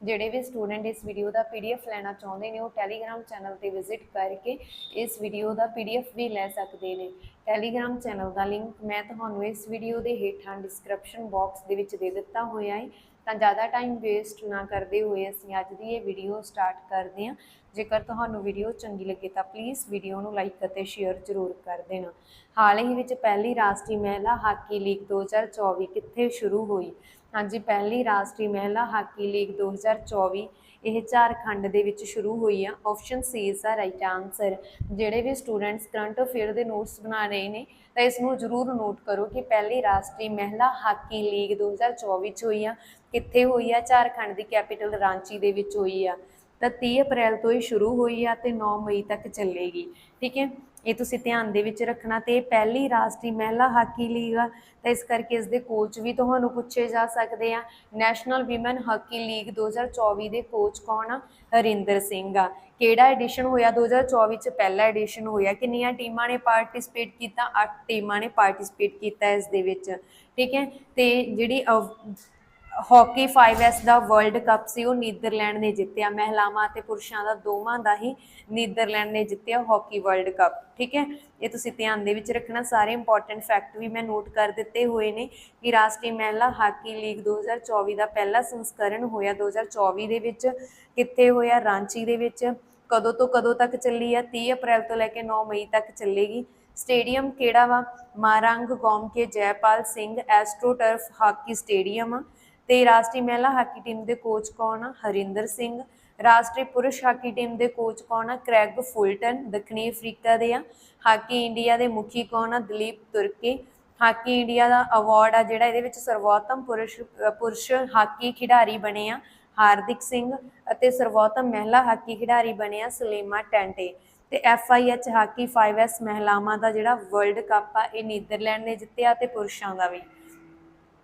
ਜਿਹੜੇ ਵੀ ਸਟੂਡੈਂਟ ਇਸ ਵੀਡੀਓ ਦਾ ਪੀਡੀਐਫ ਲੈਣਾ ਚਾਹੁੰਦੇ ਨੇ, ਉਹ ਟੈਲੀਗ੍ਰam ਚੈਨਲ ਤੇ ਵਿਜ਼ਿਟ ਕਰਕੇ ਇਸ ਵੀਡੀਓ ਦਾ ਪੀਡੀਐਫ ਵੀ ਲੈ ਸਕਦੇ ਨੇ। ਟੈਲੀਗ੍ਰam ਚੈਨਲ ਦਾ ਲਿੰਕ ਮੈਂ ਤੁਹਾਨੂੰ ਇਸ ਵੀਡੀਓ ਦੇ ਹੇਠਾਂ ਡਿਸਕ੍ਰਿਪਸ਼ਨ ਬਾਕਸ ਦੇ ਵਿੱਚ ਦੇ ਦਿੱਤਾ ਹੋਇਆ ਹੈ। ਤਾਂ ਜ਼ਿਆਦਾ ਟਾਈਮ ਵੇਸਟ ਨਾ ਕਰਦੇ ਹੋਏ ਅਸੀਂ ਅੱਜ ਦੀ ਇਹ ਵੀਡੀਓ ਸਟਾਰਟ ਕਰਦੇ ਹਾਂ। ਜੇਕਰ ਤੁਹਾਨੂੰ ਵੀਡੀਓ ਚੰਗੀ ਲੱਗੇ ਤਾਂ ਪਲੀਜ਼ ਵੀਡੀਓ ਨੂੰ ਲਾਈਕ ਅਤੇ ਸ਼ੇਅਰ ਜ਼ਰੂਰ ਕਰ ਦੇਣਾ। ਹਾਲ ਹੀ ਵਿੱਚ ਪਹਿਲੀ ਰਾਸ਼ਟਰੀ ਮਹਿਲਾ ਹਾਕੀ ਲੀਗ 2024 ਕਿੱਥੇ ਸ਼ੁਰੂ ਹੋਈ? ਹਾਂਜੀ, ਪਹਿਲੀ ਰਾਸ਼ਟਰੀ ਮਹਿਲਾ ਹਾਕੀ ਲੀਗ 2024 ਇਹ ਝਾਰਖੰਡ ਦੇ ਵਿੱਚ ਸ਼ੁਰੂ ਹੋਈ ਆ। ਆਪਸ਼ਨ ਸੀ ਇਸ ਦਾ ਰਾਈਟ ਆਨਸਰ ਜਿਹੜੇ ਵੀ ਸਟੂਡੈਂਟਸ ਕਰੰਟ ਅਫੇਅਰ ਦੇ ਨੋਟਸ ਬਣਾ ਰਹੇ ਨੇ, ਤਾਂ ਇਸ ਨੂੰ ਜ਼ਰੂਰ ਨੋਟ ਕਰੋ ਕਿ ਪਹਿਲੀ ਰਾਸ਼ਟਰੀ ਮਹਿਲਾ ਹਾਕੀ ਲੀਗ 2024 ਚ ਹੋਈ ਆ। ਕਿੱਥੇ ਹੋਈ ਆ? ਝਾਰਖੰਡ ਦੀ ਕੈਪੀਟਲ ਰਾਂਚੀ ਦੇ ਵਿੱਚ ਹੋਈ ਆ। ਤਾਂ 30 ਅਪ੍ਰੈਲ ਤੋਂ ਹੀ ਸ਼ੁਰੂ ਹੋਈ ਆ ਤੇ 9 ਮਈ ਤੱਕ ਚੱਲੇਗੀ। ਠੀਕ ਹੈ? ਇਹ ਤੁਸੀਂ ਧਿਆਨ ਦੇ ਵਿੱਚ ਰੱਖਣਾ ਤੇ ਇਹ ਪਹਿਲੀ ਰਾਸ਼ਟਰੀ ਮਹਿਲਾ ਹਾਕੀ ਲੀਗ ਆ, ਤਾਂ ਇਸ ਕਰਕੇ ਇਸ ਦੇ ਕੋਚ ਵੀ ਤੁਹਾਨੂੰ ਪੁੱਛੇ ਜਾ ਸਕਦੇ ਆ। ਨੈਸ਼ਨਲ ਵਿਮਨ ਹਾਕੀ ਲੀਗ 2024 ਦੇ ਕੋਚ ਕੌਣ ਆ? ਹਰਿੰਦਰ ਸਿੰਘ ਆ। ਕਿਹੜਾ ਐਡੀਸ਼ਨ ਹੋਇਆ? 2024 ਚ ਪਹਿਲਾ ਐਡੀਸ਼ਨ ਹੋਇਆ। ਕਿੰਨੀਆਂ ਟੀਮਾਂ ਨੇ ਪਾਰਟਿਸਿਪੇਟ ਕੀਤਾ? 8 ਟੀਮਾਂ ਨੇ ਪਾਰਟਿਸਿਪੇਟ ਕੀਤਾ ਇਸ ਦੇ ਵਿੱਚ। ਠੀਕ ਹੈ? ਤੇ ਜਿਹੜੀ ਅਵ- ਹਾਕੀ 5S ਦਾ ਵਰਲਡ ਕੱਪ ਸੀ, ਉਹ ਨੀਦਰਲੈਂਡ ਨੇ ਜਿੱਤਿਆ। ਮਹਿਲਾਵਾਂ ਅਤੇ ਪੁਰਸ਼ਾਂ ਦਾ ਦੋਵਾਂ ਦਾ ਹੀ ਨੀਦਰਲੈਂਡ ਨੇ ਜਿੱਤਿਆ ਹਾਕੀ ਵਰਲਡ ਕੱਪ ਠੀਕ ਹੈ? ਇਹ ਤੁਸੀਂ ਧਿਆਨ ਦੇ ਵਿੱਚ ਰੱਖਣਾ, ਸਾਰੇ ਇੰਪੋਰਟੈਂਟ ਫੈਕਟ ਵੀ ਮੈਂ ਨੋਟ ਕਰ ਦਿੱਤੇ ਹੋਏ ਨੇ ਕਿ ਰਾਸ਼ਟਰੀ ਮਹਿਲਾ ਹਾਕੀ ਲੀਗ 2024 ਦਾ ਪਹਿਲਾ ਸੰਸਕਰਣ ਹੋਇਆ 2024 ਦੇ ਵਿੱਚ ਕਿੱਥੇ ਹੋਇਆ? ਰਾਂਚੀ ਦੇ ਵਿੱਚ। ਕਦੋਂ ਤੋਂ ਕਦੋਂ ਤੱਕ ਚੱਲੀ ਆ? 30 ਅਪ੍ਰੈਲ ਤੋਂ ਲੈ ਕੇ 9 ਮਈ ਤੱਕ ਚੱਲੇਗੀ। ਸਟੇਡੀਅਮ ਕਿਹੜਾ ਵਾ? Marang Gomke Jaipal Singh astroturf hockey stadium ਆ। ਤੇ ਰਾਸ਼ਟਰੀ ਮਹਿਲਾ ਹਾਕੀ ਟੀਮ ਦੇ ਕੋਚ ਕੌਣ ਆ? ਹਰਿੰਦਰ ਸਿੰਘ। ਰਾਸ਼ਟਰੀ ਪੁਰਸ਼ ਹਾਕੀ ਟੀਮ ਦੇ ਕੋਚ ਕੌਣ ਆ? ਕ੍ਰੈਗ ਫੁਲਟਨ ਦੱਖਣੀ ਅਫਰੀਕਾ ਦੇ ਆ। ਹਾਕੀ ਇੰਡੀਆ ਦੇ ਮੁਖੀ ਕੌਣ ਆ? ਦਲੀਪ ਤੁਰਕੀ। ਹਾਕੀ ਇੰਡੀਆ ਦਾ ਅਵਾਰਡ ਆ ਜਿਹੜਾ ਇਹਦੇ ਵਿੱਚ ਸਰਵੋਤਮ ਪੁਰਸ਼ ਪੁਰਸ਼ ਹਾਕੀ ਖਿਡਾਰੀ ਬਣੇ ਆ, ਹਾਰਦਿਕ ਸਿੰਘ ਅਤੇ ਸਰਵੋਤਮ ਮਹਿਲਾ ਹਾਕੀ ਖਿਡਾਰੀ ਬਣੇ ਆ, ਸੁਲੇਮਾ ਟੈਂਟੇ। ਤੇ FIH ਹਾਕੀ 5S ਮਹਿਲਾਵਾਂ ਦਾ ਜਿਹੜਾ ਵਰਲਡ ਕੱਪ ਆ, ਇਹ ਨੀਦਰਲੈਂਡ ਨੇ ਜਿੱਤਿਆ ਤੇ ਪੁਰਸ਼ਾਂ ਦਾ ਵੀ।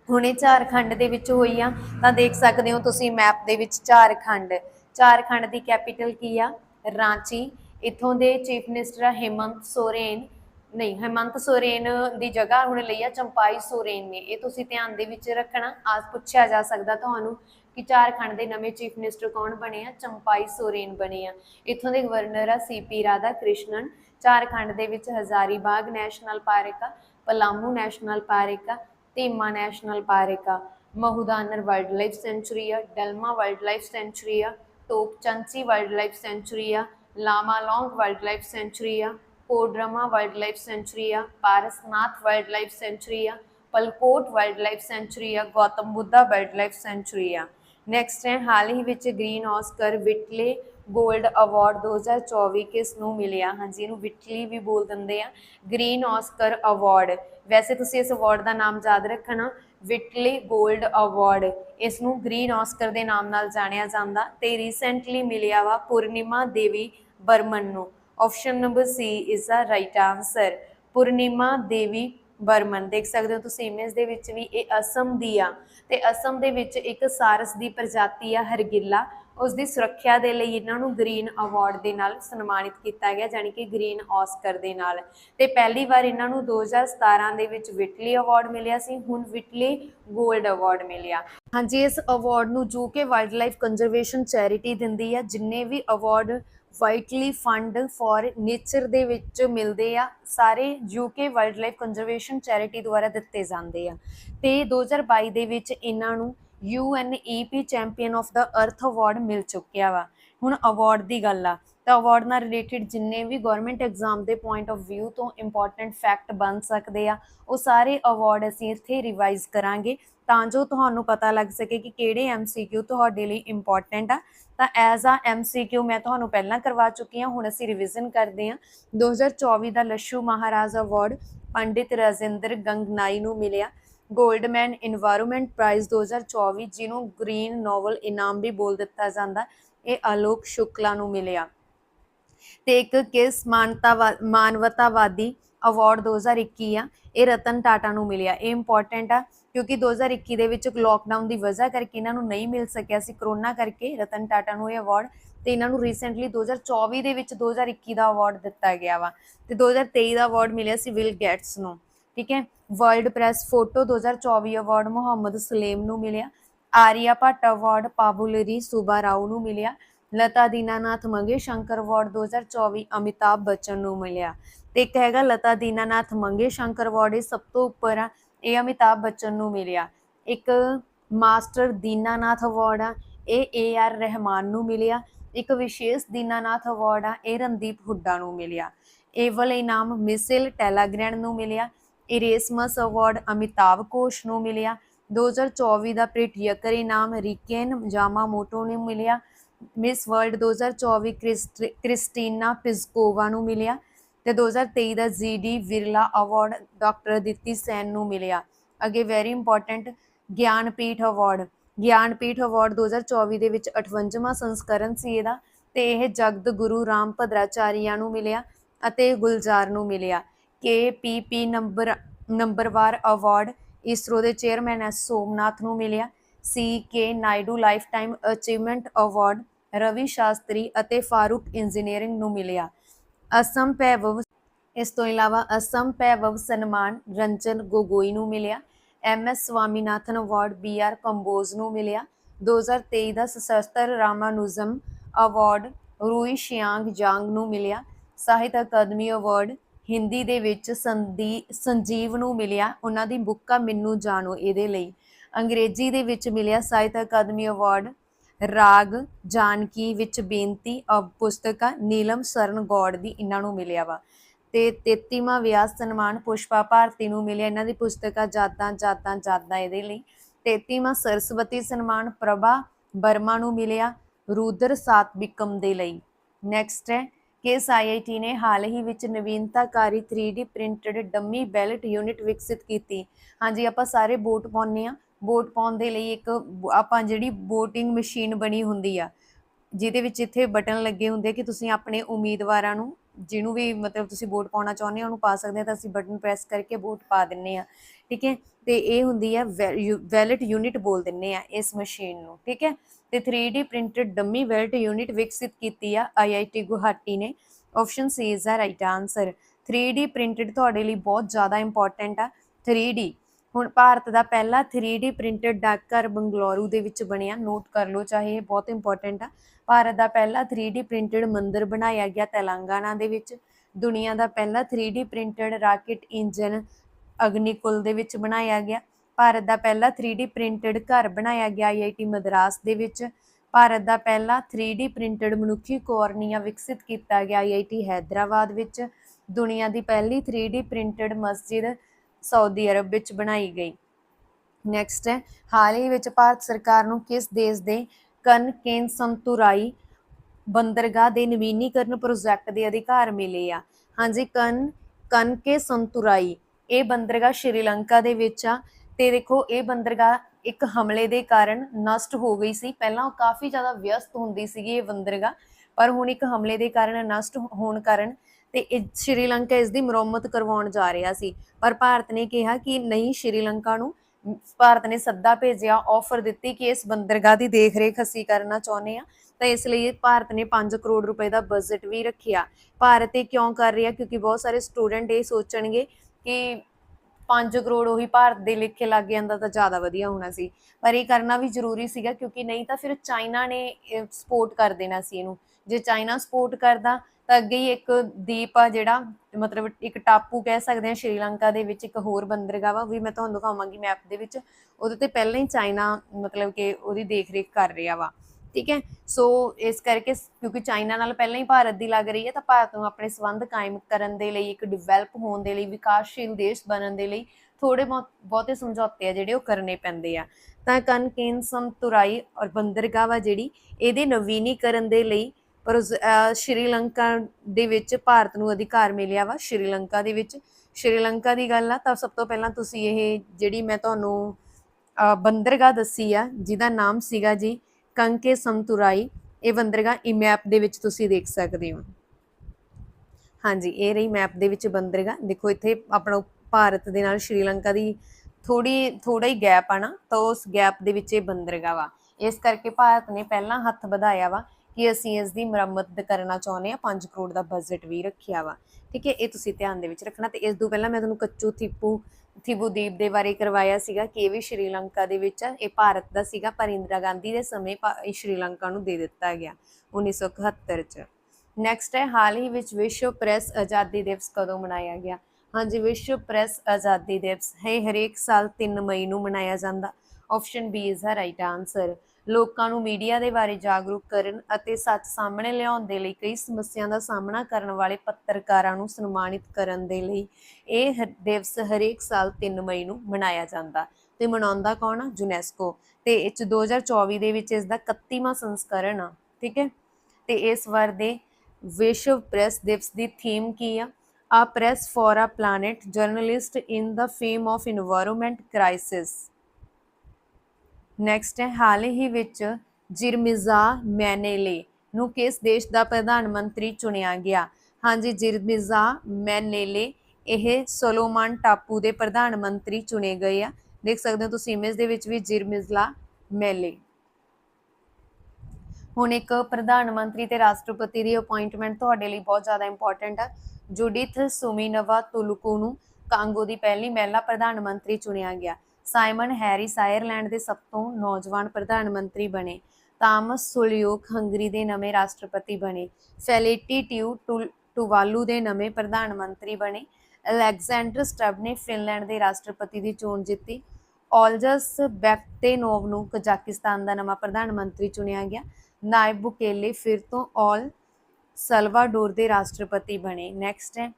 ਹੁਣੇ ਝਾਰਖੰਡ ਦੇ ਵਿੱਚ ਹੋਈ ਆ, ਤਾਂ ਦੇਖ ਸਕਦੇ ਹੋ ਤੁਸੀਂ ਮੈਪ ਦੇ ਵਿੱਚ ਝਾਰਖੰਡ। ਝਾਰਖੰਡ ਦੀ ਕੈਪੀਟਲ ਕੀ ਆ? ਰਾਂਚੀ। ਇਥੋਂ ਦੇ ਚੀਫ ਮਿਨਿਸਟਰ ਆ ਹਿਮੰਤ ਸੋਰੇਨ। ਨਹੀਂ, ਹਿਮੰਤ ਸੋਰੇਨ ਦੀ ਜਗ੍ਹਾ ਹੁਣ ਲਈ ਆ ਚੰਪਾਈ ਸੋਰੇਨ ਨੇ। ਇਹ ਤੁਸੀਂ ਧਿਆਨ ਦੇ ਵਿੱਚ ਰੱਖਣਾ ਆਜ ਪੁੱਛਿਆ ਜਾ ਸਕਦਾ ਤੁਹਾਨੂੰ ਕਿ ਝਾਰਖੰਡ ਦੇ ਨਵੇਂ ਚੀਫ ਮਿਨਿਸਟਰ ਕੌਣ ਬਣੇ ਆ? ਚੰਪਾਈ ਸੋਰੇਨ ਬਣੇ ਆ। ਇਥੋਂ ਦੇ ਗਵਰਨਰ ਆ ਸੀਪੀ ਰਾਧਾ ਕ੍ਰਿਸ਼ਨਨ ਝਾਰਖੰਡ ਦੇ ਵਿੱਚ ਹਜ਼ਾਰੀਬਾਗ ਨੈਸ਼ਨਲ ਪਾਰਕ ਆ, ਪਲਾਮੂ ਨੈਸ਼ਨਲ ਪਾਰਕ ਆ ਧੀਮਾ ਨੈਸ਼ਨਲ ਪਾਰਕ ਆ, ਮਹੂਦਾਨਰ ਵਾਈਲਡ ਲਾਈਫ ਸੈਂਚੁਰੀ ਆ, ਡਲਮਾ ਵਾਈਲਡ ਲਾਈਫ ਸੈਂਚੁਰੀ ਆ ਟੋਕਚੰਚੀ ਵਾਈਲਡ ਲਾਈਫ ਸੈਂਚੁਰੀ ਆ ਲਾਮਾਲੋਂਗ ਵਾਈਲਡ ਲਾਈਫ ਸੈਂਚੁਰੀ ਆ ਕੋਡਰਮਾ ਵਾਈਲਡ ਲਾਈਫ ਸੈਂਚੁਰੀ ਆ, ਪਾਰਸਨਾਥ ਵਾਈਲਡ ਲਾਈਫ ਸੈਂਚੁਰੀ ਆ, ਪਲਕੋਟ ਵਾਈਲਡ ਲਾਈਫ ਸੈਂਚੁਰੀ ਆ, Gautam Buddha wildlife sanctuary ਆ। ਨੈਕਸਟ ਹੈ, ਹਾਲ ਹੀ ਵਿੱਚ green Oscar Whitley gold award 2024 ਕਿਸ ਨੂੰ ਮਿਲਿਆ? ਹਾਂਜੀ, ਇਹਨੂੰ ਵਿਟਲੀ ਵੀ ਬੋਲ ਦਿੰਦੇ ਆ। Green Oscar award. ਵੈਸੇ ਤੁਸੀਂ ਇਸ ਅਵਾਰਡ ਦਾ ਨਾਮ ਯਾਦ ਰੱਖਣਾ ਵਿਟਲੀ 골ਡ ਅਵਾਰਡ ਇਸ ਨੂੰ ਗ੍ਰੀਨ ਆਸਕਰ ਦੇ ਨਾਮ ਨਾਲ ਜਾਣਿਆ ਜਾਂਦਾ ਤੇ ਰੀਸੈਂਟਲੀ ਮਿਲਿਆ ਵਾ ਪੂਰਨਿਮਾ ਦੇਵੀ ਬਰਮਨ ਨੂੰ। Option number C is the right answer Purnima Devi Barman ਦੇਖ ਸਕਦੇ ਹੋ ਤੁਸੀਂ ਇਮੇਜ ਦੇ ਵਿੱਚ ਵੀ ਇਹ ਅਸਮ ਦੀ ਆ ਤੇ ਅਸਮ ਦੇ ਵਿੱਚ ਇੱਕ ਸਾਰਸ ਦੀ ਪ੍ਰਜਾਤੀ ਆ ਹਰਗਿੱਲਾ। ਉਸ ਦੀ ਸੁਰੱਖਿਆ ਦੇ ਲਈ ਇਹਨਾਂ ਨੂੰ ਗ੍ਰੀਨ ਅਵਾਰਡ ਦੇ ਨਾਲ ਸਨਮਾਨਿਤ ਕੀਤਾ ਗਿਆ ਜਾਨੀ ਕਿ ਗ੍ਰੀਨ ਆਸਕਰ ਦੇ ਨਾਲ। ਤੇ ਪਹਿਲੀ ਵਾਰ ਇਹਨਾਂ ਨੂੰ 2017 ਦੇ ਵਿੱਚ ਵਿਟਲੀ ਅਵਾਰਡ ਮਿਲਿਆ ਸੀ, ਹੁਣ ਵਿਟਲੀ 골ਡ ਅਵਾਰਡ ਮਿਲਿਆ। ਹਾਂਜੀ, ਇਸ ਅਵਾਰਡ ਨੂੰ ਜੋ ਕਿ ਵਾਈਲਡ ਲਾਈਫ ਕੰਜ਼ਰਵੇਸ਼ਨ ਚੈਰਿਟੀ ਦਿੰਦੀ ਆ, ਜਿੰਨੇ ਵੀ award Whitley fund for nature ਦੇ ਵਿੱਚ ਮਿਲਦੇ ਆ, ਸਾਰੇ UK wildlife conservation charity ਦੁਆਰਾ ਦਿੱਤੇ ਜਾਂਦੇ ਆ। ਤੇ 2022 ਦੇ ਵਿੱਚ ਇਹਨਾਂ ਨੂੰ UNEP ਚੈਂਪੀਅਨ ਆਫ ਦਾ ਅਰਥ ਅਵਾਰਡ ਮਿਲ ਚੁੱਕਿਆ ਵਾ। ਹੁਣ ਅਵਾਰਡ ਦੀ ਗੱਲ ਆ, ਤਾਂ ਅਵਾਰਡ ਨਾਲ ਰਿਲੇਟਡ ਜਿੰਨੇ ਵੀ ਗਵਰਨਮੈਂਟ ਐਗਜ਼ਾਮ ਦੇ ਪੁਆਇੰਟ ਆਫ View ਤੋਂ ਇੰਪੋਰਟੈਂਟ ਫੈਕਟ ਬਣ ਸਕਦੇ ਆ, ਉਹ ਸਾਰੇ ਅਵਾਰਡ ਅਸੀਂ ਇੱਥੇ ਰਿਵਾਈਜ਼ ਕਰਾਂਗੇ, ਤਾਂ ਜੋ ਤੁਹਾਨੂੰ ਪਤਾ ਲੱਗ ਸਕੇ ਕਿ ਕਿਹੜੇ MCQ ਤੁਹਾਡੇ ਲਈ ਇੰਪੋਰਟੈਂਟ ਆ। ਤਾਂ ਐਜ਼ ਆ MCQ ਮੈਂ ਤੁਹਾਨੂੰ ਪਹਿਲਾਂ ਕਰਵਾ ਚੁੱਕੀ ਹਾਂ, ਹੁਣ ਅਸੀਂ ਰਿਵੀਜ਼ਨ ਕਰਦੇ ਹਾਂ। 2024 ਦਾ ਲੱਸ਼ੂ ਮਹਾਰਾਜ ਅਵਾਰਡ ਪੰਡਿਤ ਰਾਜਿੰਦਰ ਗੰਗਨਾਈ ਨੂੰ ਮਿਲਿਆ। ਗੋਲਡਮੈਨ এনवायरमेंट ਪ੍ਰਾਈਜ਼ 2024 ਜਿਹਨੂੰ ਗ੍ਰੀਨ ਨੋਵਲ ਇਨਾਮ ਵੀ ਬੋਲ ਦਿੱਤਾ ਜਾਂਦਾ, ਇਹ ਆਲੋਕ ਸ਼ੁਕਲਾ ਨੂੰ ਮਿਲਿਆ। ਤੇ ਇੱਕ ਕਿਸ ਮਾਨਤਾ ਮਾਨਵਤਾਵਾਦੀ ਅਵਾਰਡ 2021 ਆ, ਇਹ ਰਤਨ ਟਾਟਾ ਨੂੰ ਮਿਲਿਆ। ਇਹ ਇੰਪੋਰਟੈਂਟ ਆ, ਕਿਉਂਕਿ 2021 ਦੇ ਵਿੱਚ ਲੋਕਡਾਊਨ ਦੀ ਵਜ੍ਹਾ ਕਰਕੇ ਇਹਨਾਂ ਨੂੰ ਨਹੀਂ ਮਿਲ ਸਕਿਆ ਸੀ ਕਰੋਨਾ ਕਰਕੇ ਰਤਨ ਟਾਟਾ ਨੂੰ ਇਹ ਅਵਾਰਡ ਤੇ ਇਹਨਾਂ ਨੂੰ ਰੀਸੈਂਟਲੀ 2024 ਦੇ ਵਿੱਚ 2021 ਦਾ ਅਵਾਰਡ ਦਿੱਤਾ ਗਿਆ ਵਾ। ਤੇ 2023 ਦਾ ਅਵਾਰਡ ਮਿਲਿਆ ਸੀ ਵਿਲ ਗੈਟਸ ਨੂੰ। ਠੀਕ ਹੈ? World press photo 2024 award Mohammed Salem ਨੂੰ ਮਿਲਿਆ। ਆਰੀਆ ਭੱਟ ਅਵਾਰਡ ਪਾਬੂਲਰੀ ਸੁਬਾ ਰਾਓ ਨੂੰ ਮਿਲਿਆ। ਲਤਾ ਦੀਨਾਨਾਥ ਮੰਗੇਸ਼ੰਕਰ ਅਵਾਰਡ 2024 ਅਮਿਤਾਭ ਬੱਚਨ ਨੂੰ ਮਿਲਿਆ। ਤੇ ਇੱਕ ਹੈਗਾ ਲਤਾ ਦੀਨਾਨਾਥ ਮੰਗੇਸ਼ੰਕਰ ਅਵਾਰਡ ਇਹ ਸਭ ਤੋਂ ਉੱਪਰ ਆ। ਇਹ ਅਮਿਤਾਭ ਬੱਚਨ ਨੂੰ ਮਿਲਿਆ। ਇੱਕ ਮਾਸਟਰ ਦੀਨਾਨਾਥ ਅਵਾਰਡ ਆ, ਇਹ ਏ ਆਰ ਰਹਿਮਾਨ ਨੂੰ ਮਿਲਿਆ। ਇੱਕ ਵਿਸ਼ੇਸ਼ ਦੀਨਾਨਾਥ ਅਵਾਰਡ ਆ, ਇਹ ਰਣਦੀਪ ਹੁੱਡਾ ਨੂੰ ਮਿਲਿਆ। ਏਵਲ ਇਨਾਮ ਮਿਸਿਲ ਟੈਲਾਗ੍ਰੈਂਡ ਨੂੰ ਮਿਲਿਆ। ਇਰੇਸਮਸ ਅਵਾਰਡ ਅਮਿਤਾਭ ਘੋਸ਼ ਨੂੰ ਮਿਲਿਆ। 2024 ਦਾ ਪ੍ਰਿਟਯਕਰ ਇਨਾਮ ਰਿਕੇਨ ਜਾਮਾਮੋਟੋ ਨੂੰ ਮਿਲਿਆ। ਮਿਸ ਵਰਲਡ 2024 ਕ੍ਰਿਸਟ- ਕ੍ਰਿਸਟੀਨਾ ਪਿਜ਼ਕੋਵਾ ਨੂੰ ਮਿਲਿਆ। ਤੇ 2023 ਦਾ GD Birla award doctor Aditi Sen ਨੂੰ ਮਿਲਿਆ। ਅੱਗੇ very important Jnanpith award Jnanpith award 2024 ਦੇ ਵਿੱਚ 58ਵਾਂ ਸੰਸਕਰਨ ਸੀ ਇਹਦਾ। ਤੇ ਇਹ ਜਗਤ ਗੁਰੂ ਰਾਮ ਭਦਰਾਚਾਰੀਆ ਨੂੰ ਮਿਲਿਆ ਅਤੇ ਗੁਲਜ਼ਾਰ ਨੂੰ ਮਿਲਿਆ। ਕੇਪੀਪੀ ਨੰਬਰ ਨੰਬਰਵਾਰ ਅਵਾਰਡ ਇਸਰੋ ਦੇ ਚੇਅਰਮੈਨ ਐਸ ਸੋਮਨਾਥ ਨੂੰ ਮਿਲਿਆ। C K Naidu lifetime achievement award Ravi Shastri ਅਤੇ ਫਾਰੂਕ ਇੰਜੀਨੀਅਰਿੰਗ ਨੂੰ ਮਿਲਿਆ। ਅਸਮ ਪੈਵਵ ਇਸ ਤੋਂ ਇਲਾਵਾ ਅਸਮ ਪੈਵਵ ਸਨਮਾਨ ਰੰਜਨ ਗੋਗੋਈ ਨੂੰ ਮਿਲਿਆ। M S Swaminathan award B R Kamboj ਨੂੰ ਮਿਲਿਆ। 2023 ਦਾ ਸਸ਼ਸਤਰ ਰਾਮਾਨੁਜ਼ਮ ਅਵਾਰਡ ਰੂਈ ਸ਼ਿਆਂਗ ਜਾਂਗ ਨੂੰ ਮਿਲਿਆ। ਸਾਹਿਤ ਅਕਾਦਮੀ ਅਵਾਰਡ ਹਿੰਦੀ ਦੇ ਵਿੱਚ ਸੰਦੀ, ਸੰਜੀਵ ਨੂੰ ਮਿਲਿਆ, ਉਹਨਾਂ ਦੀ ਬੁੱਕ ਆ ਮੈਨੂੰ ਜਾਣੋ ਇਹਦੇ ਲਈ। ਅੰਗਰੇਜ਼ੀ ਦੇ ਵਿੱਚ ਮਿਲਿਆ ਸਾਹਿਤ ਅਕਾਦਮੀ ਅਵਾਰਡ, ਰਾਗ ਜਾਨਕੀ ਵਿੱਚ ਬੇਨਤੀ, ਅਬ ਪੁਸਤਕਾ ਨੀਲਮ ਸਰਨ ਗੌੜ ਦੀ ਇਹਨਾਂ ਨੂੰ ਮਿਲਿਆ ਵਾ। ਤੇ 33ਵਾਂ ਵਿਆਸ ਸਨਮਾਨ ਪੁਸ਼ਪਾ ਭਾਰਤੀ ਨੂੰ ਮਿਲਿਆ, ਇਹਨਾਂ ਦੀ ਪੁਸਤਕਾ ਜਾਦਾਂ ਜਾਦਾਂ ਜਾਦਾਂ ਇਹਦੇ ਲਈ। 33ਵਾਂ ਸਰਸਵਤੀ ਸਨਮਾਨ ਪ੍ਰਭਾ ਬਰਮਾ ਨੂੰ ਮਿਲਿਆ, ਰੂਦਰ ਸਾਤਵਿਕਮ ਦੇ ਲਈ। ਨੈਕਸਟ ਹੈ ਕੇਸ ਆਈਆਈਟੀ ਨੇ ਹਾਲ ਹੀ ਵਿੱਚ ਨਵੀਨਤਾਕਾਰੀ 3D printed dummy belt unit ਵਿਕਸਿਤ ਕੀਤੀ। ਹਾਂਜੀ, ਆਪਾਂ ਸਾਰੇ ਵੋਟ ਪਾਉਂਦੇ ਆ ਵੋਟ ਪਾਉਣ ਦੇ ਲਈ ਇੱਕ ਆਪਾਂ ਜਿਹੜੀ VOTING ਮਸ਼ੀਨ ਬਣੀ ਹੁੰਦੀ ਆ, ਜਿਹਦੇ ਵਿੱਚ ਇੱਥੇ ਬਟਨ ਲੱਗੇ ਹੁੰਦੇ ਕਿ ਤੁਸੀਂ ਆਪਣੇ ਉਮੀਦਵਾਰਾਂ ਨੂੰ, ਜਿਹਨੂੰ ਵੀ ਮਤਲਬ ਤੁਸੀਂ ਵੋਟ ਪਾਉਣਾ ਚਾਹੁੰਦੇ ਹੋ, ਉਹਨੂੰ ਪਾ ਸਕਦੇ ਆ ਤਾਂ ਅਸੀਂ ਬਟਨ ਪ੍ਰੈਸ ਕਰਕੇ ਵੋਟ ਪਾ ਦਿੰਨੇ ਆ ਠੀਕ ਹੈ? ਤੇ ਇਹ ਹੁੰਦੀ ਆ ਵੈਲਟ ਯੂਨਿਟ ਬੋਲ ਦਿੰਨੇ ਆ ਇਸ ਮਸ਼ੀਨ ਨੂੰ। ਠੀਕ ਹੈ? ਤੇ 3D ਪ੍ਰਿੰਟਡ ਡੰਮੀ ਵੈਲਟ ਯੂਨਿਟ ਵਿਕਸਿਤ ਕੀਤੀ ਆ ਆਈਆਈਟੀ ਗੁਹਾਟੀ ਨੇ। Option C is the right answer 3D printed ਤੁਹਾਡੇ ਲਈ ਬਹੁਤ ਜ਼ਿਆਦਾ ਇੰਪੋਰਟੈਂਟ ਆ। 3D ਹੁਣ ਭਾਰਤ ਦਾ ਪਹਿਲਾ 3D ਪ੍ਰਿੰਟਡ ਡਾਕਘਰ ਬੰਗਲੌਰੂ ਦੇ ਵਿੱਚ ਬਣਿਆ। ਨੋਟ ਕਰ ਲਓ ਚਾਹੇ ਇਹ ਬਹੁਤ ਇੰਪੋਰਟੈਂਟ ਆ। ਭਾਰਤ ਦਾ ਪਹਿਲਾ 3D ਪ੍ਰਿੰਟਡ ਮੰਦਿਰ ਬਣਾਇਆ ਗਿਆ ਤੇਲੰਗਾਨਾ ਦੇ ਵਿੱਚ। ਦੁਨੀਆ ਦਾ ਪਹਿਲਾ 3D printed rocket engine Agnikul ਦੇ ਵਿੱਚ ਬਣਾਇਆ ਗਿਆ। ਭਾਰਤ ਦਾ ਪਹਿਲਾ 3D ਪ੍ਰਿੰਟਡ ਘਰ ਬਣਾਇਆ ਗਿਆ ਆਈਆਈਟੀ ਮਦਰਾਸ ਦੇ ਵਿੱਚ। ਭਾਰਤ ਦਾ ਪਹਿਲਾ 3D ਪ੍ਰਿੰਟਡ ਮਨੁੱਖੀ ਕੋਰਨੀਆ ਵਿਕਸਿਤ ਕੀਤਾ ਗਿਆ ਆਈਆਈਟੀ ਹੈਦਰਾਬਾਦ ਵਿੱਚ। ਦੁਨੀਆ ਦੀ ਪਹਿਲੀ 3D ਪ੍ਰਿੰਟਡ ਮਸਜਿਦ ਸਾਊਦੀ ਅਰਬ ਵਿੱਚ ਬਣਾਈ ਗਈ। ਨੈਕਸਟ ਹੈ ਹਾਲ ਹੀ ਵਿੱਚ ਭਾਰਤ ਸਰਕਾਰ ਨੂੰ ਕਿਸ ਦੇਸ਼ ਦੇ ਕਨਕੇਨ ਸੰਤੁਰਾਈ ਬੰਦਰਗਾਹ ਦੇ ਨਵੀਨੀਕਰਨ ਪ੍ਰੋਜੈਕਟ ਦੇ ਅਧਿਕਾਰ ਮਿਲੇ ਆ? ਹਾਂਜੀ, ਕਨ ਕਨਕੇ ਸੰਤੁਰਾਈ। ਇਹ ਬੰਦਰਗਾਹ ਸ਼੍ਰੀਲੰਕਾ ਦੇ ਵਿੱਚ ਆ। ਤੇ ਦੇਖੋ, ਇਹ ਬੰਦਰਗਾਹ ਇੱਕ ਹਮਲੇ ਦੇ ਕਾਰਨ ਨਸ਼ਟ ਹੋ ਗਈ ਸੀ। ਪਹਿਲਾਂ ਉਹ ਕਾਫੀ ਜ਼ਿਆਦਾ ਵਿਅਸਤ ਹੁੰਦੀ ਸੀਗੀ ਇਹ ਬੰਦਰਗਾਹ, ਪਰ ਹੁਣ ਇੱਕ ਹਮਲੇ ਦੇ ਕਾਰਨ, ਨਸ਼ਟ ਹੋਣ ਕਾਰਨ ਤੇ ਸ਼੍ਰੀਲੰਕਾ ਇਸ ਦੀ ਮੁਰੰਮਤ ਕਰਵਾਉਣ ਜਾ ਰਿਹਾ ਸੀ। ਪਰ ਭਾਰਤ ਨੇ ਕਿਹਾ ਕਿ ਨਹੀਂ, ਸ਼੍ਰੀਲੰਕਾ ਨੂੰ ਭਾਰਤ ਨੇ ਸੱਦਾ ਭੇਜਿਆ ਆਫਰ ਦਿੱਤੀ ਕਿ ਇਸ ਬੰਦਰਗਾਹ ਦੀ ਦੇਖਰੇਖ ਅਸੀਂ ਕਰਨਾ ਚਾਹੁੰਦੇ ਆ ਤਾਂ ਇਸ ਲਈ ਭਾਰਤ ਨੇ 5 ਕਰੋੜ ਰੁਪਏ ਦਾ ਬਜਟ ਵੀ ਰੱਖਿਆ। ਭਾਰਤ ਇਹ ਕਿਉਂ ਕਰ ਰਿਹਾ? ਕਿਉਂਕਿ ਬਹੁਤ ਸਾਰੇ ਸਟੂਡੈਂਟ ਇਹ ਸੋਚਣਗੇ ਕਿ 5 ਕਰੋੜ ਉਹੀ ਭਾਰਤ ਦੇ ਲਿਖੇ ਲੱਗ ਜਾਂਦਾ ਤਾਂ ਜ਼ਿਆਦਾ ਵਧੀਆ ਹੋਣਾ ਸੀ। ਪਰ ਇਹ ਕਰਨਾ ਵੀ ਜ਼ਰੂਰੀ ਸੀਗਾ ਕਿਉਂਕਿ ਨਹੀਂ ਤਾਂ ਫਿਰ ਚਾਈਨਾ ਨੇ ਸਪੋਰਟ ਕਰ ਦੇਣਾ ਸੀ ਇਹਨੂੰ। ਜੇ ਚਾਈਨਾ ਸਪੋਰਟ ਕਰਦਾ ਤਾਂ ਅੱਗੇ ਹੀ ਇੱਕ ਦੀਪ ਆ ਜਿਹੜਾ ਮਤਲਬ ਇੱਕ ਟਾਪੂ ਕਹਿ ਸਕਦੇ ਹਾਂ ਸ਼੍ਰੀਲੰਕਾ ਦੇ ਵਿੱਚ ਇੱਕ ਹੋਰ ਬੰਦਰਗਾਹ ਵਾ, ਉਹ ਵੀ ਮੈਂ ਤੁਹਾਨੂੰ ਦਿਖਾਵਾਂਗੀ ਮੈਪ ਦੇ ਵਿੱਚ। ਉਹਦੇ ਤੇ ਪਹਿਲਾਂ ਹੀ ਚਾਈਨਾ ਮਤਲਬ ਕਿ ਉਹਦੀ ਦੇਖ ਰੇਖ ਕਰ ਰਿਹਾ ਵਾ। ਠੀਕ ਹੈ? ਸੋ ਇਸ ਕਰਕੇ ਕਿਉਂਕਿ ਚਾਈਨਾ ਨਾਲ ਪਹਿਲਾਂ ਹੀ ਭਾਰਤ ਦੀ ਲੱਗ ਰਹੀ ਹੈ, ਤਾਂ ਭਾਰਤ ਨੂੰ ਆਪਣੇ ਸੰਬੰਧ ਕਾਇਮ ਕਰਨ ਦੇ ਲਈ, ਇੱਕ ਡਿਵੈਲਪ ਹੋਣ ਦੇ ਲਈ, ਵਿਕਾਸਸ਼ੀਲ ਦੇਸ਼ ਬਣਨ ਦੇ ਲਈ ਥੋੜੇ ਬਹੁਤ, ਬਹੁਤੇ ਸਮਝੌਤੇ ਆ ਜਿਹੜੇ ਉਹ ਕਰਨੇ ਪੈਂਦੇ ਆ। ਤਾਂ ਕਨਕੇਨ ਸੰਤੁਰਾਈ ਔਰ ਬੰਦਰਗਾਹ ਵਾ ਜਿਹੜੀ, ਇਹਦੇ ਨਵੀਨੀਕਰਨ ਦੇ ਲਈ ਪਰ ਸ਼੍ਰੀਲੰਕਾ ਦੇ ਵਿੱਚ ਭਾਰਤ ਨੂੰ ਅਧਿਕਾਰ ਮਿਲਿਆ ਵਾ, ਸ਼੍ਰੀਲੰਕਾ ਦੇ ਵਿੱਚ। ਸ਼੍ਰੀਲੰਕਾ ਦੀ ਗੱਲ ਆ, ਤਾਂ ਸਭ ਤੋਂ ਪਹਿਲਾਂ ਤੁਸੀਂ ਇਹ ਜਿਹੜੀ ਮੈਂ ਤੁਹਾਨੂੰ ਬੰਦਰਗਾਹ ਦੱਸੀ ਆ, ਜਿਹਦਾ ਨਾਮ ਸੀਗਾ ਜੀ ਕੰਕੇ ਸੰਤੁਰਾਈ, ਇਹ ਬੰਦਰਗਾਹ e ਇਮੈਪ ਦੇ ਵਿੱਚ ਤੁਸੀਂ ਦੇਖ ਸਕਦੇ ਹੋ। ਹਾਂਜੀ, ਇਹ ਰਹੀ ਮੈਪ ਦੇ ਵਿੱਚ ਬੰਦਰਗਾਹ। ਦੇਖੋ, ਇੱਥੇ ਆਪਣਾ ਭਾਰਤ ਦੇ ਨਾਲ ਸ਼੍ਰੀਲੰਕਾ ਦੀ ਥੋੜੀ ਥੋੜਾ ਹੀ ਗੈਪ ਆ ਨਾ, ਤਾਂ ਉਸ ਗੈਪ ਦੇ ਵਿੱਚ ਇਹ ਬੰਦਰਗਾਹ ਵਾ। ਇਸ ਕਰਕੇ ਭਾਰਤ ਨੇ ਪਹਿਲਾਂ ਹੱਥ ਵਧਾਇਆ ਵਾ ਕਿ ਅਸੀਂ ਇਸ ਦੀ ਮੁਰੰਮਤ ਕਰਨਾ ਚਾਹੁੰਦੇ ਆ 5 ਕਰੋੜ ਦਾ ਬਜਟ ਵੀ ਰੱਖਿਆ ਵਾ। ਠੀਕ ਹੈ, ਇਹ ਤੁਸੀਂ ਧਿਆਨ ਦੇ ਵਿੱਚ ਰੱਖਣਾ ਤੇ ਇਸ ਤੋਂ ਪਹਿਲਾਂ ਮੈਂ ਤੁਹਾਨੂੰ ਕੱਚੂ ਥਿੱਪੂ ਥਿਬੂ ਦੇ ਬਾਰੇ ਕਰਵਾਇਆ ਸੀਗਾ ਕਿ ਇਹ ਵੀ ਸ਼੍ਰੀਲੰਕਾ ਦੇ ਵਿੱਚ ਇਹ ਭਾਰਤ ਦਾ ਸੀਗਾ, ਪਰ ਇੰਦਰਾ ਗਾਂਧੀ ਦੇ ਸਮੇਂ ਸ਼੍ਰੀਲੰਕਾ ਨੂੰ ਦੇ ਦਿੱਤਾ ਗਿਆ 1971 ਚ। ਨੈਕਸਟ ਹੈ, ਹਾਲ ਹੀ ਵਿੱਚ ਵਿਸ਼ਵ ਪ੍ਰੈਸ ਆਜ਼ਾਦੀ ਦਿਵਸ ਕਦੋਂ ਮਨਾਇਆ ਗਿਆ? ਹਾਂਜੀ, ਵਿਸ਼ਵ ਪ੍ਰੈਸ ਆਜ਼ਾਦੀ ਦਿਵਸ ਹੈ ਹਰੇਕ ਸਾਲ 3 ਮਈ ਨੂੰ ਮਨਾਇਆ ਜਾਂਦਾ। Option B is the right answer ਲੋਕਾਂ ਨੂੰ ਮੀਡੀਆ ਦੇ ਬਾਰੇ ਜਾਗਰੂਕ ਕਰਨ ਅਤੇ ਸੱਚ ਸਾਹਮਣੇ ਲਿਆਉਣ ਦੇ ਲਈ ਕਈ ਸਮੱਸਿਆ ਦਾ ਸਾਹਮਣਾ ਕਰਨ ਵਾਲੇ ਪੱਤਰਕਾਰਾਂ ਨੂੰ ਸਨਮਾਨਿਤ ਕਰਨ ਦੇ ਲਈ ਇਹ ਦਿਵਸ ਹਰੇਕ ਸਾਲ 3 ਮਈ ਨੂੰ ਮਨਾਇਆ ਜਾਂਦਾ। ਤੇ ਮਨਾਉਂਦਾ ਕੌਣ ਆ? ਯੂਨੈਸਕੋ। ਤੇ ਇਹ 2024 ਦੇ ਵਿੱਚ ਇਸ ਦਾ 31ਵਾਂ ਸੰਸਕਰਣ ਆ, ਠੀਕ ਹੈ? ਤੇ ਇਸ ਵਾਰ ਦੇ ਵਿਸ਼ਵ ਪ੍ਰੈਸ ਦਿਵਸ ਦੀ ਥੀਮ ਕੀ ਆ? A press for a planet journalist in the fame of environment crisis. Next ਹੈ, ਹਾਲ ਹੀ ਵਿੱਚ ਜਿਰਮਿਜ਼ਾ ਮੈਨੇਲੇ ਨੂੰ ਕਿਸ ਦੇਸ਼ ਦਾ ਪ੍ਰਧਾਨ ਮੰਤਰੀ ਚੁਣਿਆ ਗਿਆ? ਹਾਂਜੀ, ਜਿਰਮਿਜ਼ਾ ਮੈਨੇਲੇ, ਇਹ ਸੋਲੋਮਨ ਟਾਪੂ ਦੇ ਪ੍ਰਧਾਨ ਮੰਤਰੀ ਚੁਣੇ ਗਏ ਆ। ਦੇਖ ਸਕਦੇ ਹੋ ਤੁਸੀਂ ਇਮੇਜ ਦੇ ਵਿੱਚ ਵੀ ਜਿਰਮਿਜ਼ਲਾ ਮੈਲੇ ਹੁਣ ਇੱਕ ਪ੍ਰਧਾਨ ਮੰਤਰੀ ਤੇ ਰਾਸ਼ਟਰਪਤੀ ਦੀ ਅਪਾਇੰਟਮੈਂਟ ਤੁਹਾਡੇ ਲਈ ਬਹੁਤ ਜ਼ਿਆਦਾ ਇੰਪੋਰਟੈਂਟ ਆ। ਜੁਡਿਥ ਸੁਮੀਨਵਾ ਤੁਲਕੂ ਨੂੰ ਕਾਂਗੋ ਦੀ ਪਹਿਲੀ ਮਹਿਲਾ ਪ੍ਰਧਾਨ ਮੰਤਰੀ ਚੁਣਿਆ ਗਿਆ। ਸਾਈਮਨ ਹੈਰਿਸ ਆਇਰਲੈਂਡ ਦੇ ਸਭ ਤੋਂ ਨੌਜਵਾਨ ਪ੍ਰਧਾਨ ਮੰਤਰੀ ਬਣੇ। ਤਾਮਸ ਸੁਲਿਓਕ ਹੰਗਰੀ ਦੇ ਨਵੇਂ ਰਾਸ਼ਟਰਪਤੀ ਬਣੇ। ਫੈਲਿਟੀ ਟਿਊ ਟੁਵਾਲੂ ਦੇ ਨਵੇਂ ਪ੍ਰਧਾਨ ਮੰਤਰੀ ਬਣੇ। ਅਲੈਗਜ਼ੈਂਡਰ ਸਟੱਬ ਨੇ ਫਿਨਲੈਂਡ ਦੇ ਰਾਸ਼ਟਰਪਤੀ ਦੀ ਚੋਣ ਜਿੱਤੀ। ਔਲਜਸ ਬੈਕਟੇਨੋਵ ਨੂੰ ਕਜ਼ਾਕਿਸਤਾਨ ਦਾ ਨਵਾਂ ਪ੍ਰਧਾਨ ਮੰਤਰੀ ਚੁਣਿਆ ਗਿਆ। ਨਾਇਬ ਬੁਕੇਲੇ ਫਿਰ ਤੋਂ ਔਲ ਸਲਵਾਡੋਰ ਦੇ ਰਾਸ਼ਟਰਪਤੀ ਬਣੇ। ਨੈਕਸਟ ਹੈ।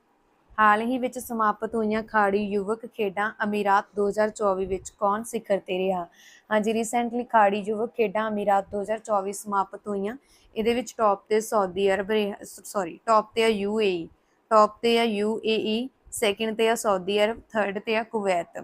ਹਾਲ ਹੀ ਵਿੱਚ ਸਮਾਪਤ ਹੋਈਆਂ ਖਾੜੀ ਯੁਵਕ ਖੇਡਾਂ ਅਮੀਰਾਤ 2024 ਵਿੱਚ ਕੌਣ ਸਿਖਰ ਤੇ ਰਿਹਾ? ਹਾਂਜੀ ਰੀਸੈਂਟਲੀ ਖਾੜੀ ਯੁਵਕ ਖੇਡਾਂ ਅਮੀਰਾਤ 2024 ਸਮਾਪਤ ਹੋਈਆਂ। ਇਹਦੇ ਵਿੱਚ ਟੌਪ ਤੇ ਸਾਊਦੀ ਅਰਬ ਸੌਰੀ ਟੌਪ ਤੇ ਆ ਯੂਏਈ ਟੌਪ ਤੇ ਆ ਯੂਏਈ ਸੈਕਿੰਡ ਤੇ ਆ ਸਾਊਦੀ ਅਰਬ ਥਰਡ ਤੇ ਆ ਕੁਵੈਤ।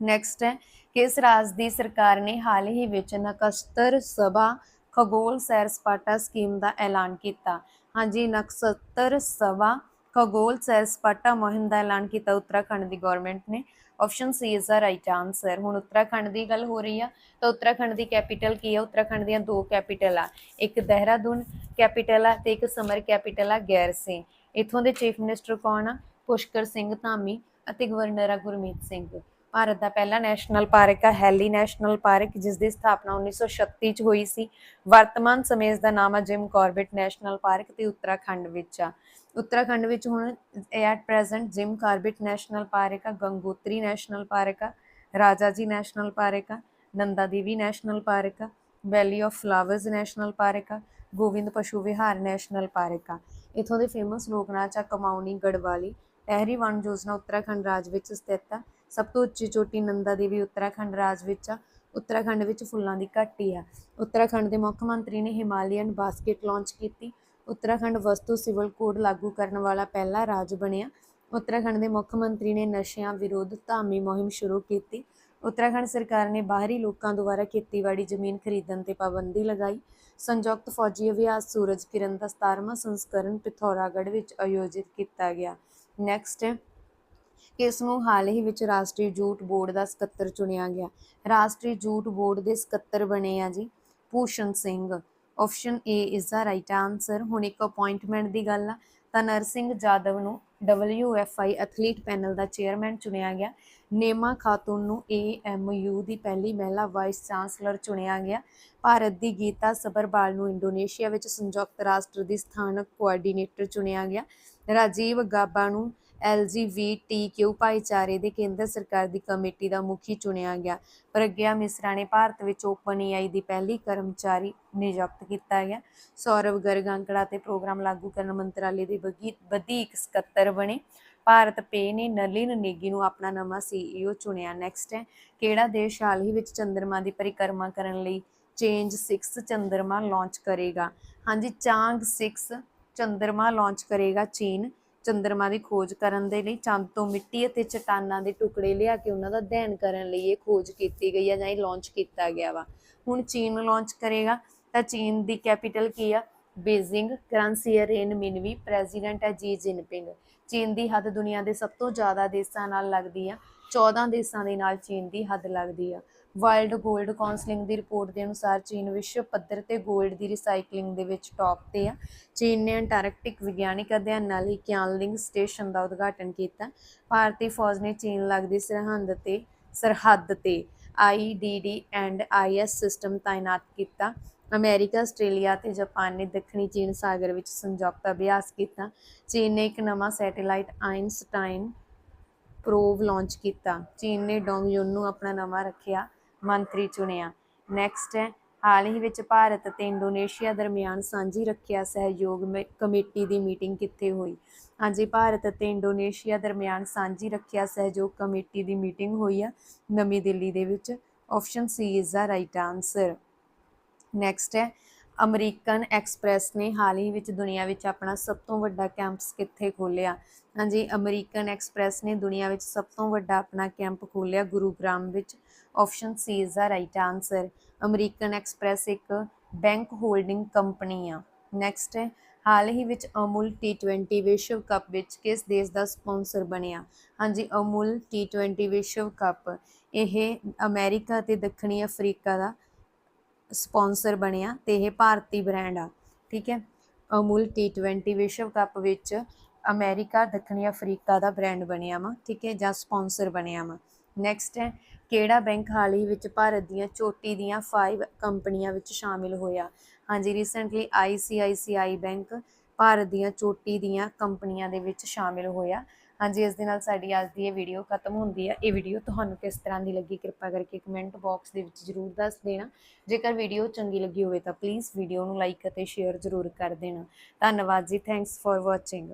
ਨੈਕਸਟ ਹੈ, ਕਿਸ ਰਾਜ ਦੀ ਸਰਕਾਰ ਨੇ ਹਾਲ ਹੀ ਵਿੱਚ ਨਕਸਤਰ ਸਭਾ ਖਗੋਲ ਸੈਰ ਸਪਾਟਾ ਸਕੀਮ ਦਾ ਐਲਾਨ ਕੀਤਾ? ਹਾਂਜੀ, ਨਕਸਤਰ ਸਭਾ ਖਗੋਲ ਸੈਰ ਸਪਾਟਾ ਮੁਹਿੰਮ ਦਾ ਐਲਾਨ ਕੀਤਾ ਉੱਤਰਾਖੰਡ ਦੀ ਗਵਰਨਮੈਂਟ ਨੇ option C is the right answer ਹੁਣ ਉੱਤਰਾਖੰਡ ਦੀ ਗੱਲ ਹੋ ਰਹੀ ਆ ਤਾਂ ਉੱਤਰਾਖੰਡ ਦੀ ਕੈਪੀਟਲ ਕੀ ਆ ਉੱਤਰਾਖੰਡ ਦੀਆਂ ਦੋ ਕੈਪੀਟਲ ਆ ਇੱਕ ਦੇਹਰਾਦੂਨ ਕੈਪੀਟਲ ਆ ਤੇ ਇੱਕ ਸਮਰ ਕੈਪੀਟਲ ਆ ਗੈਰ ਸਿੰਘ ਇਥੋਂ ਦੇ ਚੀਫ ਮਿਨਿਸਟਰ ਕੌਣ ਆ ਪੁਸ਼ਕਰ ਸਿੰਘ ਧਾਮੀ ਅਤੇ ਗਵਰਨਰ ਆ ਗੁਰਮੀਤ ਸਿੰਘ ਭਾਰਤ ਦਾ ਪਹਿਲਾ ਨੈਸ਼ਨਲ ਪਾਰਕ ਆ ਹੈਲੀ ਨੈਸ਼ਨਲ ਪਾਰਕ ਜਿਸ ਦੀ ਸਥਾਪਨਾ 1936 ਚ ਹੋਈ ਸੀ। ਵਰਤਮਾਨ ਸਮੇਂ ਇਸ ਦਾ ਨਾਮ ਆ ਜਿਮ ਕਾਰਬੇਟ ਨੈਸ਼ਨਲ ਪਾਰਕ ਤੇ ਉੱਤਰਾਖੰਡ ਵਿੱਚ ਆ। ਉੱਤਰਾਖੰਡ ਵਿੱਚ ਹੁਣ at present Jim Corbett National Park ਆ, ਗੰਗੋਤਰੀ ਨੈਸ਼ਨਲ ਪਾਰਕ ਆ ਰਾਜਾ ਜੀ ਨੈਸ਼ਨਲ ਪਾਰਕ ਆ ਨੰਦਾ ਦੇਵੀ ਨੈਸ਼ਨਲ ਪਾਰਕ ਆ Valley of Flowers National Park ਆ, ਗੋਵਿੰਦ ਪਸ਼ੂ ਵਿਹਾਰ ਨੈਸ਼ਨਲ ਪਾਰਕ ਆ। ਇਥੋਂ ਦੇ ਫੇਮਸ ਲੋਕ ਨਾਚ ਆ, ਕਮਾਉਣੀ, ਗੜਵਾਲੀ, ਟਹਿਰੀ ਵਣ ਯੋਜਨਾ ਉੱਤਰਾਖੰਡ ਰਾਜ ਵਿੱਚ ਸਥਿਤ ਆ। ਸਭ ਤੋਂ ਉੱਚੀ ਚੋਟੀ ਨੰਦਾ ਦੇਵੀ ਉੱਤਰਾਖੰਡ ਰਾਜ ਵਿੱਚ ਆ। ਉੱਤਰਾਖੰਡ ਵਿੱਚ ਫੁੱਲਾਂ ਦੀ ਘਾਟੀ ਆ। ਉੱਤਰਾਖੰਡ ਦੇ ਮੁੱਖ ਮੰਤਰੀ ਨੇ ਹਿਮਾਲੀਅਨ ਬਾਸਕਟ ਲਾਂਚ ਕੀਤੀ। ਉੱਤਰਾਖੰਡ ਵਸਤੂ ਸਿਵਲ ਕੋਡ ਲਾਗੂ ਕਰਨ ਵਾਲਾ ਪਹਿਲਾ ਰਾਜ ਬਣਿਆ। ਉੱਤਰਾਖੰਡ ਦੇ ਮੁੱਖ ਮੰਤਰੀ ਨੇ ਨਸ਼ਿਆਂ ਵਿਰੁੱਧ ਧਾਮੀ ਮੁਹਿੰਮ ਸ਼ੁਰੂ ਕੀਤੀ। ਉੱਤਰਾਖੰਡ ਸਰਕਾਰ ਨੇ ਬਾਹਰੀ ਲੋਕਾਂ ਦੁਆਰਾ ਖੇਤੀਬਾੜੀ ਜ਼ਮੀਨ ਖਰੀਦਣ ਤੇ ਪਾਬੰਦੀ ਲਗਾਈ। ਸੰਯੁਕਤ ਫੌਜੀ ਅਭਿਆਸ ਸੂਰਜ ਕਿਰਨ ਦਾ 17ਵਾਂ ਸੰਸਕਰਨ ਪਿਥੌਰਾਗੜ੍ਹ ਵਿੱਚ ਆਯੋਜਿਤ ਕੀਤਾ ਗਿਆ। ਨੈਕਸਟ ਇਸ ਨੂੰ ਹਾਲ ਹੀ ਵਿੱਚ ਰਾਸ਼ਟਰੀ ਜੂਟ ਬੋਰਡ ਦਾ ਸਕੱਤਰ ਚੁਣਿਆ ਗਿਆ। ਰਾਸ਼ਟਰੀ ਜੂਟ ਬੋਰਡ ਦੇ ਸਕੱਤਰ ਬਣੇ ਆ ਜੀ, Bhushan Singh. Option A is the right answer ਹੁਣ ਇੱਕ ਅਪਾਇੰਟਮੈਂਟ ਦੀ ਗੱਲ ਆ। ਤਾਂ ਨਰਸਿੰਘ ਜਾਦਵ ਨੂੰ WFI ਐਥਲੀਟ ਪੈਨਲ ਦਾ ਚੇਅਰਮੈਨ ਚੁਣਿਆ ਗਿਆ। ਨੇਮਾ ਖਾਤੂਨ ਨੂੰ AMU ਦੀ ਪਹਿਲੀ ਮਹਿਲਾ ਵਾਈਸ ਚਾਂਸਲਰ ਚੁਣਿਆ ਗਿਆ। ਭਾਰਤ ਦੀ ਗੀਤਾ ਸਬਰਵਾਲ ਨੂੰ ਇੰਡੋਨੇਸ਼ੀਆ ਵਿੱਚ ਸੰਯੁਕਤ ਰਾਸ਼ਟਰ ਦੀ ਸਥਾਨਕ ਕੋਆਰਡੀਨੇਟਰ ਚੁਣਿਆ ਗਿਆ। ਰਾਜੀਵ ਗਾਬਾ ਨੂੰ LGBTQ ਭਾਈਚਾਰੇ ਦੇ ਕੇਂਦਰ ਸਰਕਾਰ ਦੀ ਕਮੇਟੀ ਦਾ ਮੁਖੀ ਚੁਣਿਆ ਗਿਆ। ਪ੍ਰਗਿਆ ਮਿਸਰਾ ਨੇ ਭਾਰਤ ਵਿੱਚ ਓਪਨ ਏਆਈ ਦੀ ਪਹਿਲੀ ਕਰਮਚਾਰੀ ਨਿਯੁਕਤ ਕੀਤਾ ਗਿਆ। ਸੌਰਵ ਗਰਗ ਅੰਕੜਾ ਤੇ ਪ੍ਰੋਗਰਾਮ ਲਾਗੂ ਕਰਨ ਮੰਤਰਾਲੇ ਦੇ ਵਧੀ- ਵਧੀਕ ਸਕੱਤਰ ਬਣੇ। ਭਾਰਤ ਪੇ ਨੇ ਨਲਿਨ ਨੇਗੀ ਨੂੰ ਆਪਣਾ ਨਵਾਂ ਸੀਈਓ ਚੁਣਿਆ। ਨੈਕਸਟ ਹੈ, ਕਿਹੜਾ ਦੇਸ਼ ਹਾਲ ਹੀ ਵਿੱਚ ਚੰਦਰਮਾ ਦੀ ਪਰਿਕਰਮਾ ਕਰਨ ਲਈ ਚੇਂਜ 6 ਚੰਦਰਮਾ ਲਾਂਚ ਕਰੇਗਾ? ਹਾਂਜੀ, ਚਾਂਗ 6 ਚੰਦਰਮਾ ਲਾਂਚ ਕਰੇਗਾ ਚੀਨ। ਚੰਦਰਮਾ ਦੀ ਖੋਜ ਕਰਨ ਦੇ ਲਈ ਚੰਦ ਤੋਂ ਮਿੱਟੀ ਅਤੇ ਚਟਾਨਾਂ ਦੇ ਟੁਕੜੇ ਲਿਆ ਕੇ ਉਹਨਾਂ ਦਾ ਅਧਿਐਨ ਕਰਨ ਲਈ ਇਹ ਖੋਜ ਕੀਤੀ ਗਈ ਹੈ ਜਾਂ ਇਹ ਲਾਂਚ ਕੀਤਾ ਗਿਆ ਵਾ। ਹੁਣ ਚੀਨ ਲਾਂਚ ਕਰੇਗਾ ਤਾਂ ਚੀਨ ਦੀ ਕੈਪੀਟਲ ਕੀ ਆ? ਬੀਜ਼ਿੰਗ ਕਰੰਸੀਅਰ ਰੇਨ ਮਿਨਵੀ, ਪ੍ਰੈਜ਼ੀਡੈਂਟ ਹੈ ਜੀ ਜਿਨਪਿੰਗ। ਚੀਨ ਦੀ ਹੱਦ ਦੁਨੀਆ ਦੇ ਸਭ ਤੋਂ ਜ਼ਿਆਦਾ ਦੇਸ਼ਾਂ ਨਾਲ ਲੱਗਦੀ ਆ। 14 ਦੇਸ਼ਾਂ ਦੇ ਨਾਲ ਚੀਨ ਦੀ ਹੱਦ ਲੱਗਦੀ ਆ। ਵਰਲਡ 골ਡ ਕਾਉਂਸਲਿੰਗ ਦੀ ਰਿਪੋਰਟ ਦੇ ਅਨੁਸਾਰ ਚੀਨ ਵਿਸ਼ਵ ਪੱਧਰ ਤੇ 골ਡ ਦੀ ਰੀਸਾਈਕਲਿੰਗ ਦੇ ਵਿੱਚ ਟੌਪ ਤੇ ਆ। ਚੀਨ ਨੇ ਅੰਟਾਰਕਟਿਕ ਵਿਗਿਆਨਿਕ ਅਧਿਐਨਾਂ ਲਈ ਕਿਆਨਲਿੰਗ ਸਟੇਸ਼ਨ ਦਾ ਉਦਘਾਟਨ ਕੀਤਾ। ਭਾਰਤੀ ਫੌਜ ਨੇ ਚੀਨ ਲੱਗਦੀ ਸਰਹੰਦ ਤੇ, ਸਰਹੱਦ ਤੇ ਆਈਡੀਡੀ ਐਂਡ ਆਈਐਸ ਸਿਸਟਮ ਤਾਇਨਾਤ ਕੀਤਾ। ਅਮਰੀਕਾ, ਆਸਟ੍ਰੇਲੀਆ ਤੇ ਜਾਪਾਨ ਨੇ ਦੱਖਣੀ ਚੀਨ ਸਾਗਰ ਵਿੱਚ ਸਮਝੌਤਾ ਅਭਿਆਸ ਕੀਤਾ। ਚੀਨ ਨੇ ਇੱਕ ਨਵਾਂ ਸੈਟੇਲਾਈਟ ਆਇਨਸਟਾਈਨ ਪ੍ਰੋਵ ਲਾਂਚ ਕੀਤਾ। ਚੀਨ ਨੇ ਡੋਂਗ ਨੂੰ ਆਪਣਾ ਨਵਾਂ ਰੱਖਿਆ। ਮੰਤਰੀ ਚੁਣਿਆ। ਨੈਕਸਟ ਹੈ, ਹਾਲ ਹੀ ਵਿੱਚ ਭਾਰਤ ਅਤੇ ਇੰਡੋਨੇਸ਼ੀਆ ਦਰਮਿਆਨ ਸਾਂਝੀ ਰੱਖਿਆ ਸਹਿਯੋਗ ਮੇ- ਕਮੇਟੀ ਦੀ ਮੀਟਿੰਗ ਕਿੱਥੇ ਹੋਈ? ਹਾਂਜੀ, ਭਾਰਤ ਅਤੇ ਇੰਡੋਨੇਸ਼ੀਆ ਦਰਮਿਆਨ ਸਾਂਝੀ ਰੱਖਿਆ ਸਹਿਯੋਗ ਕਮੇਟੀ ਦੀ ਮੀਟਿੰਗ ਹੋਈ ਆ ਨਵੀਂ ਦਿੱਲੀ ਦੇ ਵਿੱਚ। Option C is the right answer next ਹੈ, ਅਮਰੀਕਨ ਐਕਸਪ੍ਰੈਸ ਨੇ ਹਾਲ ਹੀ ਵਿੱਚ ਦੁਨੀਆ ਵਿੱਚ ਆਪਣਾ ਸਭ ਤੋਂ ਵੱਡਾ ਕੈਂਪਸ ਕਿੱਥੇ ਖੋਲ੍ਹਿਆ? ਹਾਂਜੀ, ਅਮਰੀਕਨ ਐਕਸਪ੍ਰੈਸ ਨੇ ਦੁਨੀਆ ਵਿੱਚ ਸਭ ਤੋਂ ਵੱਡਾ ਆਪਣਾ ਕੈਂਪ ਖੋਲ੍ਹਿਆ ਗੁਰੂਗ੍ਰਾਮ ਵਿੱਚ। Option C is the right answer American Express ਇੱਕ ਬੈਂਕ ਹੋਲਡਿੰਗ ਕੰਪਨੀ ਆ। ਨੈਕਸਟ ਹੈ ਹਾਲ ਹੀ ਵਿੱਚ ਅਮੁਲ T20 ਵਿਸ਼ਵ ਕੱਪ ਵਿੱਚ ਕਿਸ ਦੇਸ਼ ਦਾ ਸਪਾਂਸਰ ਬਣਿਆ? ਹਾਂਜੀ, ਅਮੁਲ T20 ਵਿਸ਼ਵ ਕੱਪ। ਇਹ ਅਮਰੀਕਾ ਤੇ ਦੱਖਣੀ ਅਫਰੀਕਾ ਦਾ ਸਪਾਂਸਰ ਬਣਿਆ ਤੇ ਇਹ ਭਾਰਤੀ ਬ੍ਰਾਂਡ ਆ। ਠੀਕ ਹੈ? ਅਮੁਲ T20 ਵਿਸ਼ਵ ਕੱਪ ਵਿੱਚ ਅਮਰੀਕਾ, ਦੱਖਣੀ ਅਫਰੀਕਾ ਦਾ ਬ੍ਰਾਂਡ ਬਣਿਆ ਵਾ। ਠੀਕ ਹੈ? ਜਾਂ ਸਪਾਂਸਰ ਬਣਿਆ ਵਾ। ਨੈਕਸਟ ਹੈ, ਕਿਹੜਾ ਬੈਂਕ ਹਾਲ ਹੀ ਵਿੱਚ ਭਾਰਤ ਦੀਆਂ ਚੋਟੀ ਦੀਆਂ 5 ਕੰਪਨੀਆਂ ਵਿੱਚ ਸ਼ਾਮਿਲ ਹੋਇਆ? ਹਾਂਜੀ ਰੀਸੈਂਟਲੀ ICICI ਬੈਂਕ ਭਾਰਤ ਦੀਆਂ ਚੋਟੀ ਦੀਆਂ ਕੰਪਨੀਆਂ ਦੇ ਵਿੱਚ ਸ਼ਾਮਿਲ ਹੋਇਆ। ਹਾਂਜੀ, ਇਸ ਦੇ ਨਾਲ ਸਾਡੀ ਅੱਜ ਦੀ ਇਹ ਵੀਡੀਓ ਖਤਮ ਹੁੰਦੀ ਹੈ। ਇਹ ਵੀਡੀਓ ਤੁਹਾਨੂੰ ਕਿਸ ਤਰ੍ਹਾਂ ਦੀ ਲੱਗੀ? ਕਿਰਪਾ ਕਰਕੇ ਕਮੈਂਟ ਬਾਕਸ ਦੇ ਵਿੱਚ ਜਰੂਰ ਦੱਸ ਦੇਣਾ। ਜੇਕਰ ਵੀਡੀਓ ਚੰਗੀ ਲੱਗੀ ਹੋਵੇ ਤਾਂ ਪਲੀਜ਼ ਵੀਡੀਓ ਨੂੰ ਲਾਈਕ ਅਤੇ ਸ਼ੇਅਰ ਜ਼ਰੂਰ ਕਰ ਦੇਣਾ। ਧੰਨਵਾਦ ਜੀ ਥੈਂਕਸ ਫॉर ਵਾਚਿੰਗ